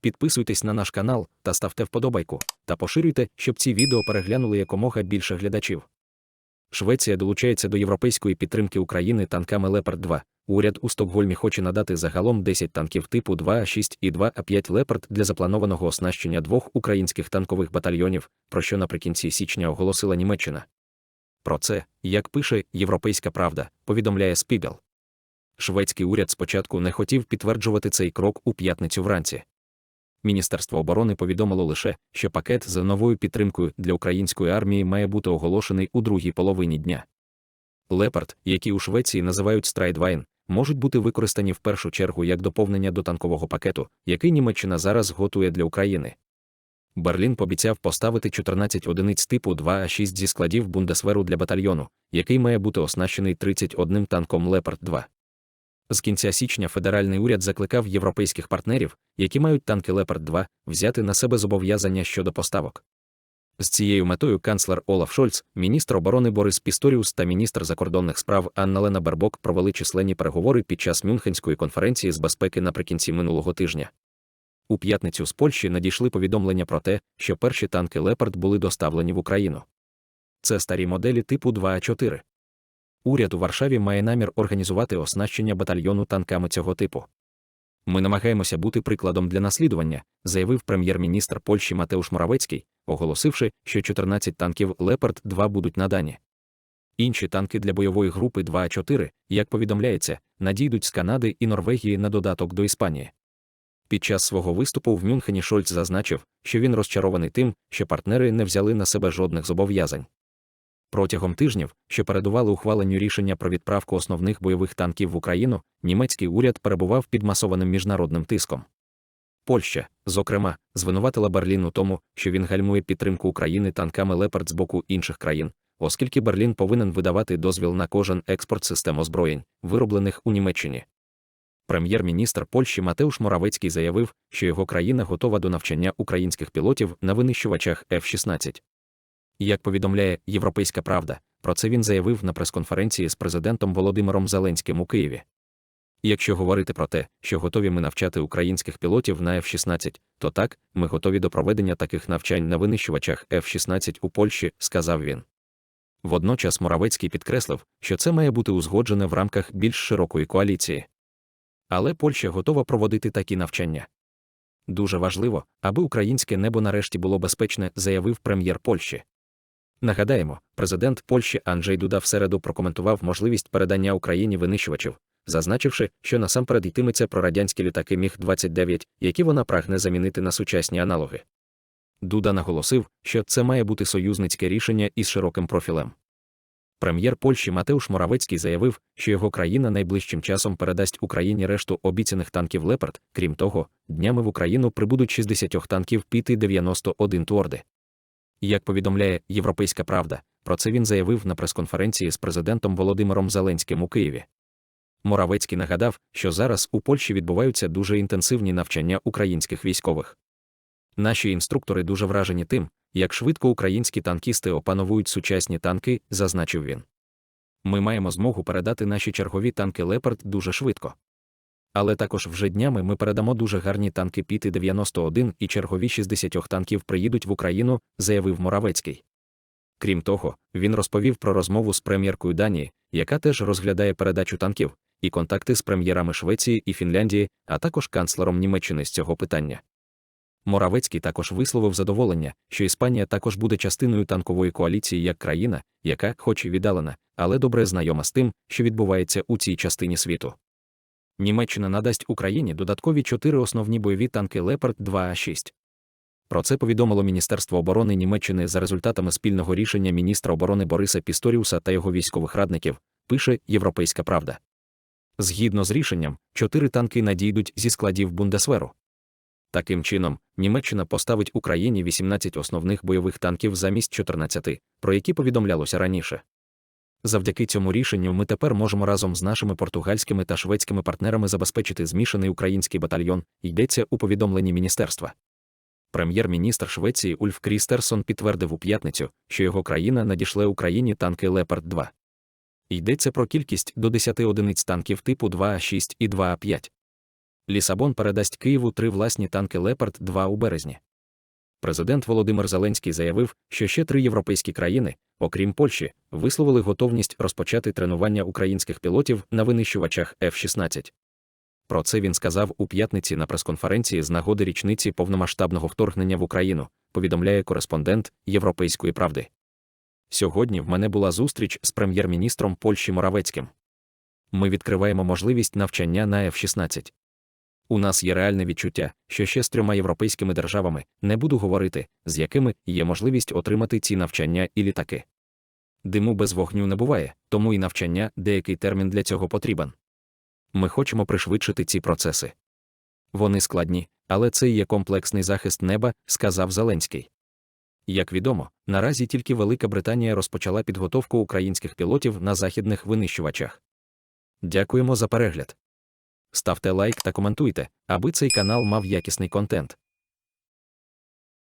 Підписуйтесь на наш канал та ставте вподобайку, та поширюйте, щоб ці відео переглянули якомога більше глядачів. Швеція долучається до європейської підтримки України танками Лепард 2. Уряд у Стокгольмі хоче надати загалом 10 танків типу 2А6 і 2А5 Лепард для запланованого оснащення двох українських танкових батальйонів, про що наприкінці січня оголосила Німеччина. Про це, як пише Європейська Правда, повідомляє Спігел. Шведський уряд спочатку не хотів підтверджувати цей крок у п'ятницю вранці. Міністерство оборони повідомило лише, що пакет з новою підтримкою для української армії має бути оголошений у другій половині дня. Лепард, які у Швеції називають Страйдвайн, можуть бути використані в першу чергу як доповнення до танкового пакету, який Німеччина зараз готує для України. Берлін пообіцяв поставити 14 одиниць типу 2А6 зі складів Бундесверу для батальйону, який має бути оснащений 31 танком Лепард 2. З кінця січня федеральний уряд закликав європейських партнерів, які мають танки Лепард 2, взяти на себе зобов'язання щодо поставок. З цією метою канцлер Олаф Шольц, міністр оборони Борис Пісторіус та міністр закордонних справ Анна Лена Бербок провели численні переговори під час Мюнхенської конференції з безпеки наприкінці минулого тижня. У п'ятницю з Польщі надійшли повідомлення про те, що перші танки Лепард були доставлені в Україну. Це старі моделі типу 2А4. Уряд у Варшаві має намір організувати оснащення батальйону танками цього типу. Ми намагаємося бути прикладом для наслідування, заявив прем'єр-міністр Польщі Матеуш Моравецький, оголосивши, що 14 танків Лепард 2 будуть надані. Інші танки для бойової групи 2А4, як повідомляється, надійдуть з Канади і Норвегії на додаток до Іспанії. Під час свого виступу в Мюнхені Шольц зазначив, що він розчарований тим, що партнери не взяли на себе жодних зобов'язань. Протягом тижнів, що передували ухваленню рішення про відправку основних бойових танків в Україну, німецький уряд перебував під масованим міжнародним тиском. Польща, зокрема, звинуватила Берлін у тому, що він гальмує підтримку України танками Лепард з боку інших країн, оскільки Берлін повинен видавати дозвіл на кожен експорт систем озброєнь, вироблених у Німеччині. Прем'єр-міністр Польщі Матеуш Моравецький заявив, що його країна готова до навчання українських пілотів на винищувачах F-16. Як повідомляє Європейська Правда, про це він заявив на прес-конференції з президентом Володимиром Зеленським у Києві. Якщо говорити про те, що готові ми навчати українських пілотів на F-16, то так, ми готові до проведення таких навчань на винищувачах F-16 у Польщі, сказав він. Водночас Моравецький підкреслив, що це має бути узгоджене в рамках більш широкої коаліції. Але Польща готова проводити такі навчання. Дуже важливо, аби українське небо нарешті було безпечне, заявив прем'єр Польщі. Нагадаємо, президент Польщі Анджей Дуда в середу прокоментував можливість передання Україні винищувачів, зазначивши, що насамперед йтиметься про радянські літаки Міг-29, які вона прагне замінити на сучасні аналоги. Дуда наголосив, що це має бути союзницьке рішення із широким профілем. Прем'єр Польщі Матеуш Моравецький заявив, що його країна найближчим часом передасть Україні решту обіцяних танків Лепард. Крім того, днями в Україну прибудуть 60 танків Піти 91 Туорди. Як повідомляє Європейська Правда, про це він заявив на прес-конференції з президентом Володимиром Зеленським у Києві. Моравецький нагадав, що зараз у Польщі відбуваються дуже інтенсивні навчання українських військових. Наші інструктори дуже вражені тим, як швидко українські танкісти опановують сучасні танки, зазначив він. Ми маємо змогу передати наші чергові танки Лепард дуже швидко. Але також вже днями ми передамо дуже гарні танки Піти 91 і чергові 60 танків приїдуть в Україну, заявив Моравецький. Крім того, він розповів про розмову з прем'єркою Данії, яка теж розглядає передачу танків, і контакти з прем'єрами Швеції і Фінляндії, а також канцлером Німеччини з цього питання. Моравецький також висловив задоволення, що Іспанія також буде частиною танкової коаліції як країна, яка, хоч і віддалена, але добре знайома з тим, що відбувається у цій частині світу. Німеччина надасть Україні додаткові чотири основні бойові танки Лепард 2А6. Про це повідомило Міністерство оборони Німеччини за результатами спільного рішення міністра оборони Бориса Пісторіуса та його військових радників, пише Європейська Правда. Згідно з рішенням, чотири танки надійдуть зі складів Бундесверу. Таким чином, Німеччина поставить Україні 18 основних бойових танків замість 14, про які повідомлялося раніше. Завдяки цьому рішенню ми тепер можемо разом з нашими португальськими та шведськими партнерами забезпечити змішаний український батальйон, йдеться у повідомленні міністерства. Прем'єр-міністр Швеції Ульф Крістерсон підтвердив у п'ятницю, що його країна надішле Україні танки Лепард 2. Йдеться про кількість до 10 одиниць танків типу 2А6 і 2А5. Лісабон передасть Києву три власні танки Лепард 2 у березні. Президент Володимир Зеленський заявив, що ще три європейські країни, окрім Польщі, висловили готовність розпочати тренування українських пілотів на винищувачах F-16. Про це він сказав у п'ятниці на прес-конференції з нагоди річниці повномасштабного вторгнення в Україну, повідомляє кореспондент Європейської правди. Сьогодні в мене була зустріч з прем'єр-міністром Польщі Моравецьким. Ми відкриваємо можливість навчання на F-16. У нас є реальне відчуття, що ще з трьома європейськими державами не буду говорити, з якими є можливість отримати ці навчання і літаки. Диму без вогню не буває, тому і навчання деякий термін для цього потрібен. Ми хочемо пришвидшити ці процеси. Вони складні, але це і є комплексний захист неба, сказав Зеленський. Як відомо, наразі тільки Велика Британія розпочала підготовку українських пілотів на західних винищувачах. Дякуємо за перегляд. Ставте лайк та коментуйте, аби цей канал мав якісний контент.